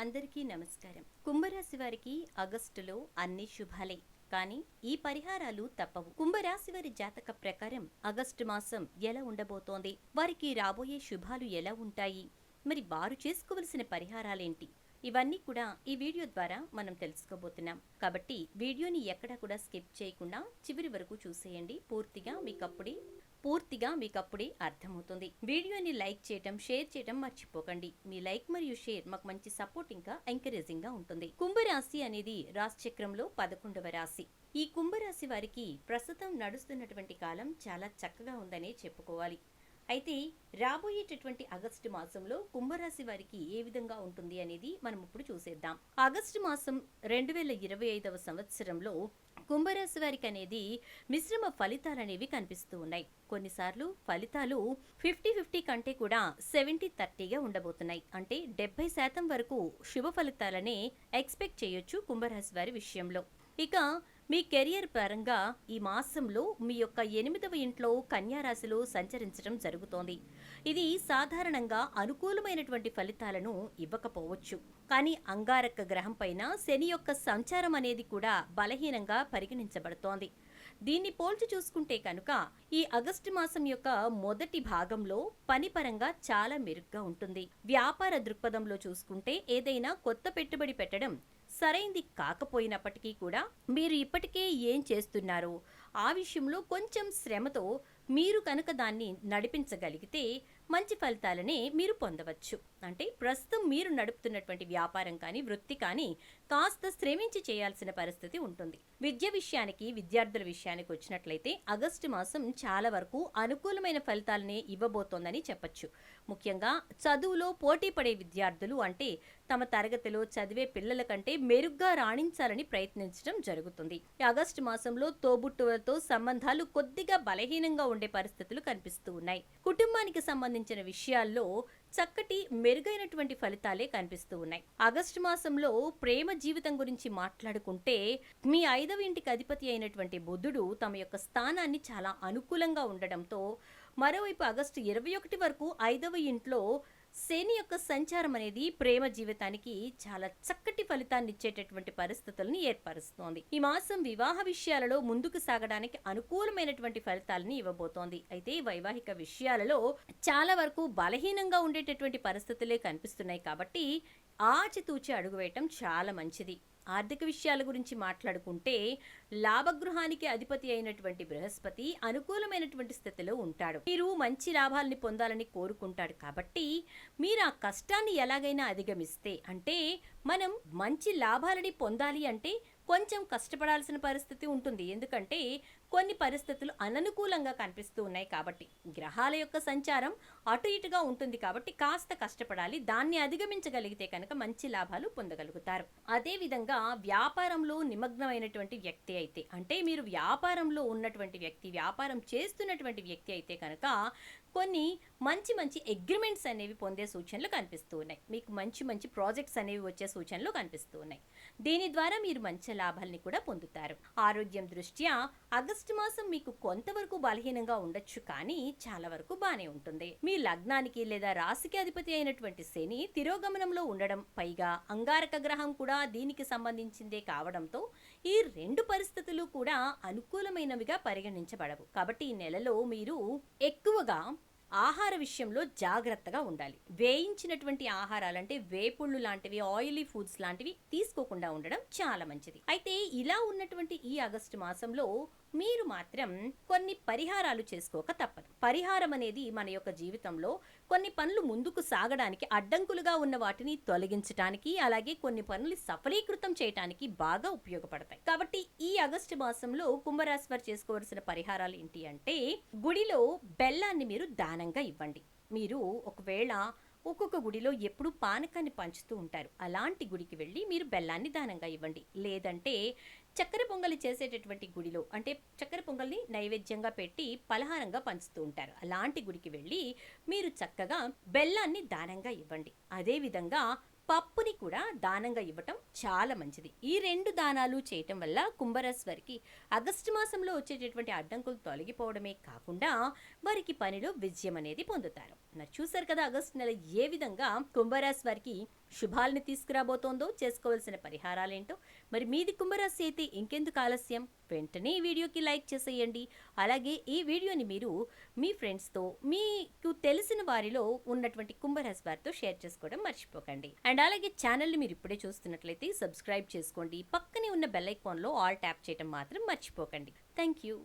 అందరికీ నమస్కారం. కుంభరాశి వారికి ఆగస్టులో అన్ని శుభాలే. కానీ ఈ పరిహారాలు తప్పవు. కుంభరాశి వారి జాతక ప్రకారం ఆగస్టు మాసం ఎలా ఉండబోతోంది? వారికి రాబోయే శుభాలు ఎలా ఉంటాయి? మరి వారు చేసుకోవలసిన పరిహారాలేంటి? ఇవన్నీ కూడా ఈ వీడియో ద్వారా మనం తెలుసుకోబోతున్నాం. కాబట్టి వీడియోని ఎక్కడా కూడా స్కిప్ చేయకుండా చివరి వరకు చూసేయండి. పూర్తిగా మీకప్పుడే పూర్తిగా మీకు అప్పుడే అర్థమవుతుంది. వీడియోని లైక్ చేయటం షేర్ చేయటం మర్చిపోకండి. మీ లైక్ మరియు షేర్ మాకు మంచి సపోర్ట్ ఇంకా ఎంకరేజింగ్గా ఉంటుంది. కుంభరాశి అనేది రాశిచక్రంలో పదకొండవ రాశి. ఈ కుంభరాశి వారికి ప్రస్తుతం నడుస్తున్నటువంటి కాలం చాలా చక్కగా ఉందనే చెప్పుకోవాలి. అయితే రాబోయేటటువంటి ఆగస్టు మాసంలో కుంభరాశి వారికి ఏ విధంగా ఉంటుంది అనేది మనం ఇప్పుడు చూసేద్దాం. ఆగస్టు మాసం రెండు వేల ఇరవై ఐదవ సంవత్సరంలో కుంభరాశి వారికి అనేది మిశ్రమ ఫలితాలు అనేవి కనిపిస్తూ ఉన్నాయి. కొన్నిసార్లు ఫలితాలు ఫిఫ్టీ ఫిఫ్టీ కంటే కూడా సెవెంటీ థర్టీగా ఉండబోతున్నాయి. అంటే డెబ్బై శాతం వరకు శుభ ఫలితాలనే ఎక్స్పెక్ట్ చేయొచ్చు కుంభరాశి వారి విషయంలో. ఇక మీ కెరియర్ పరంగా ఈ మాసంలో మీ యొక్క ఎనిమిదవ ఇంట్లో కన్యారాశిలో సంచరించడం జరుగుతోంది. ఇది సాధారణంగా అనుకూలమైనటువంటి ఫలితాలను ఇవ్వకపోవచ్చు. కానీ అంగారక గ్రహం పైన శని యొక్క సంచారం అనేది కూడా బలహీనంగా పరిగణించబడుతోంది. దీన్ని పోల్చి చూసుకుంటే కనుక ఈ ఆగస్టు మాసం యొక్క మొదటి భాగంలో పనిపరంగా చాలా మెరుగ్గా ఉంటుంది. వ్యాపార దృక్పథంలో చూసుకుంటే ఏదైనా కొత్త పెట్టుబడి పెట్టడం సరైంది కాకపోయినప్పటికీ కూడా మీరు ఇప్పటికే ఏం చేస్తున్నారో? ఆ విషయంలో కొంచెం శ్రమతో మీరు కనుక దాన్ని నడిపించగలిగితే మంచి ఫలితాలనే మీరు పొందవచ్చు. అంటే ప్రస్తుతం మీరు నడుపుతున్నటువంటి వ్యాపారం కానీ వృత్తి కానీ కాస్త శ్రమించి చేయాల్సిన పరిస్థితి ఉంటుంది. విద్య విషయానికి విద్యార్థుల విషయానికి వచ్చినట్లయితే ఆగస్టు మాసం చాలా వరకు అనుకూలమైన ఫలితాలనే ఇవ్వబోతోందని చెప్పచ్చు. ముఖ్యంగా చదువులో పోటీ పడే విద్యార్థులు అంటే తమ తరగతిలో చదివే పిల్లల కంటే మెరుగ్గా రాణించాలని ప్రయత్నించడం జరుగుతుంది. ఆగస్టు మాసంలో తోబుట్టువులతో సంబంధాలు కొద్దిగా బలహీనంగా ఉండే పరిస్థితులు కనిపిస్తూ ఉన్నాయి. కుటుంబానికి సంబంధించిన విషయాల్లో చక్కటి మెరుగైనటువంటి ఫలితాలే కనిపిస్తూ ఉన్నాయి. ఆగస్టు మాసంలో ప్రేమ జీవితం గురించి మాట్లాడుకుంటే మీ ఐదవ ఇంటికి అధిపతి అయినటువంటి బుద్ధుడు తమ యొక్క స్థానాన్ని చాలా అనుకూలంగా ఉండడంతో మరోవైపు ఆగస్టు ఇరవై ఒకటి వరకు ఐదవ ఇంట్లో శని యొక్క సంచారం అనేది ప్రేమ జీవితానికి చాలా చక్కటి ఫలితాన్ని ఇచ్చేటటువంటి పరిస్థితులను ఏర్పరుస్తోంది. ఈ మాసం వివాహ విషయాలలో ముందుకు సాగడానికి అనుకూలమైనటువంటి ఫలితాలని ఇవ్వబోతోంది. అయితే వైవాహిక విషయాలలో చాలా వరకు బలహీనంగా ఉండేటటువంటి పరిస్థితులే కనిపిస్తున్నాయి కాబట్టి ఆచితూచి అడుగు వేయటం చాలా మంచిది. ఆర్థిక విషయాల గురించి మాట్లాడుకుంటే లాభగృహానికి అధిపతి అయినటువంటి బృహస్పతి అనుకూలమైనటువంటి స్థితిలో ఉంటాడు. మీరు మంచి లాభాలని పొందాలని కోరుకుంటాడు కాబట్టి మీరు ఆ కష్టాన్ని ఎలాగైనా అధిగమిస్తే అంటే మనం మంచి లాభాలని పొందాలి అంటే కొంచెం కష్టపడాల్సిన పరిస్థితి ఉంటుంది. ఎందుకంటే కొన్ని పరిస్థితులు అననుకూలంగా కనిపిస్తూ ఉన్నాయి కాబట్టి గ్రహాల యొక్క సంచారం అటు ఇటుగా ఉంటుంది కాబట్టి కాస్త కష్టపడాలి. దాన్ని అధిగమించగలిగితే కనుక మంచి లాభాలు పొందగలుగుతారు. అదేవిధంగా వ్యాపారంలో నిమగ్నమైనటువంటి వ్యక్తి అయితే అంటే మీరు వ్యాపారంలో ఉన్నటువంటి వ్యక్తి వ్యాపారం చేస్తున్నటువంటి వ్యక్తి అయితే కనుక కొన్ని మంచి మంచి అగ్రిమెంట్స్ అనేవి పొందే సూచనలు కనిపిస్తూ ఉన్నాయి మీకు మంచి మంచి ప్రాజెక్ట్స్ అనేవి వచ్చే సూచనలు కనిపిస్తూ ఉన్నాయి దీని ద్వారా మీరు మంచి లాభాలని కూడా పొందుతారు. ఆరోగ్యం దృష్ట్యా ఆగస్టు మాసం మీకు కొంతవరకు బలహీనంగా ఉండొచ్చు కానీ చాలా వరకు బాగానే ఉంటుంది. మీ లగ్నానికి లేదా రాశికి అధిపతి అయినటువంటి శని తిరోగమనంలో ఉండడం పైగా అంగారక గ్రహం కూడా దీనికి సంబంధించిందే కావడంతో ఈ రెండు పరిస్థితులు కూడా అనుకూలమైనవిగా పరిగణించబడవు. కాబట్టి ఈ నెలలో మీరు ఎక్కువగా ఆహార విషయంలో జాగ్రత్తగా ఉండాలి. వేయించినటువంటి ఆహారాలు అంటే వేపుళ్ళు లాంటివి ఆయిలీ ఫుడ్స్ లాంటివి తీసుకోకుండా ఉండడం చాలా మంచిది. అయితే ఇలా ఉన్నటువంటి ఈ ఆగస్టు మాసంలో మీరు మాత్రం కొన్ని పరిహారాలు చేసుకోక తప్పదు. పరిహారం అనేది మన యొక్క జీవితంలో కొన్ని పనులు ముందుకు సాగడానికి అడ్డంకులుగా ఉన్న వాటిని తొలగించడానికి అలాగే కొన్ని పనులు సఫలీకృతం చేయడానికి బాగా ఉపయోగపడతాయి. కాబట్టి ఈ ఆగస్టు మాసంలో కుంభరాశి వారు చేసుకోవాల్సిన పరిహారాలు ఏంటి అంటే గుడిలో బెల్లాన్ని మీరు దానంగా ఇవ్వండి. మీరు ఒకవేళ ఒక్కొక్క గుడిలో ఎప్పుడు పానకాన్ని పంచుతూ ఉంటారు. అలాంటి గుడికి వెళ్ళి మీరు బెల్లాన్ని దానంగా ఇవ్వండి. లేదంటే చక్కెర పొంగలి చేసేటటువంటి గుడిలో అంటే చక్కెర పొంగల్ని నైవేద్యంగా పెట్టి పలహారంగా పంచుతూ ఉంటారు. అలాంటి గుడికి వెళ్ళి మీరు చక్కగా బెల్లాన్ని దానంగా ఇవ్వండి. అదేవిధంగా పప్పుని కూడా దానంగా ఇవ్వటం చాలా మంచిది. ఈ రెండు దానాలు చేయటం వల్ల కుంభరాశి వారికి ఆగస్టు మాసంలో వచ్చేటటువంటి అడ్డంకులు తొలగిపోవడమే కాకుండా వారికి పనిలో విజయం అనేది పొందుతారు. మరి చూసారు కదా ఆగస్టు నెల ఏ విధంగా కుంభరాశి వారికి శుభాలని తీసుకురాబోతోందో చేసుకోవాల్సిన పరిహారాలేంటో? మరి మీది కుంభరాశి అయితే ఇంకెందుకు ఆలస్యం? వెంటనే ఈ వీడియోకి లైక్ చేసేయండి. అలాగే ఈ వీడియోని మీరు మీ ఫ్రెండ్స్తో మీకు తెలిసిన వారిలో ఉన్నటువంటి కుంభరాశి వారితో షేర్ చేసుకోవడం మర్చిపోకండి. అండ్ అలాగే ఛానల్ని మీరు ఇప్పుడే చూస్తున్నట్లయితే సబ్స్క్రైబ్ చేసుకోండి. పక్కనే ఉన్న బెల్ ఐకాన్లో ఆల్ ట్యాప్ చేయడం మాత్రం మర్చిపోకండి. Thank you.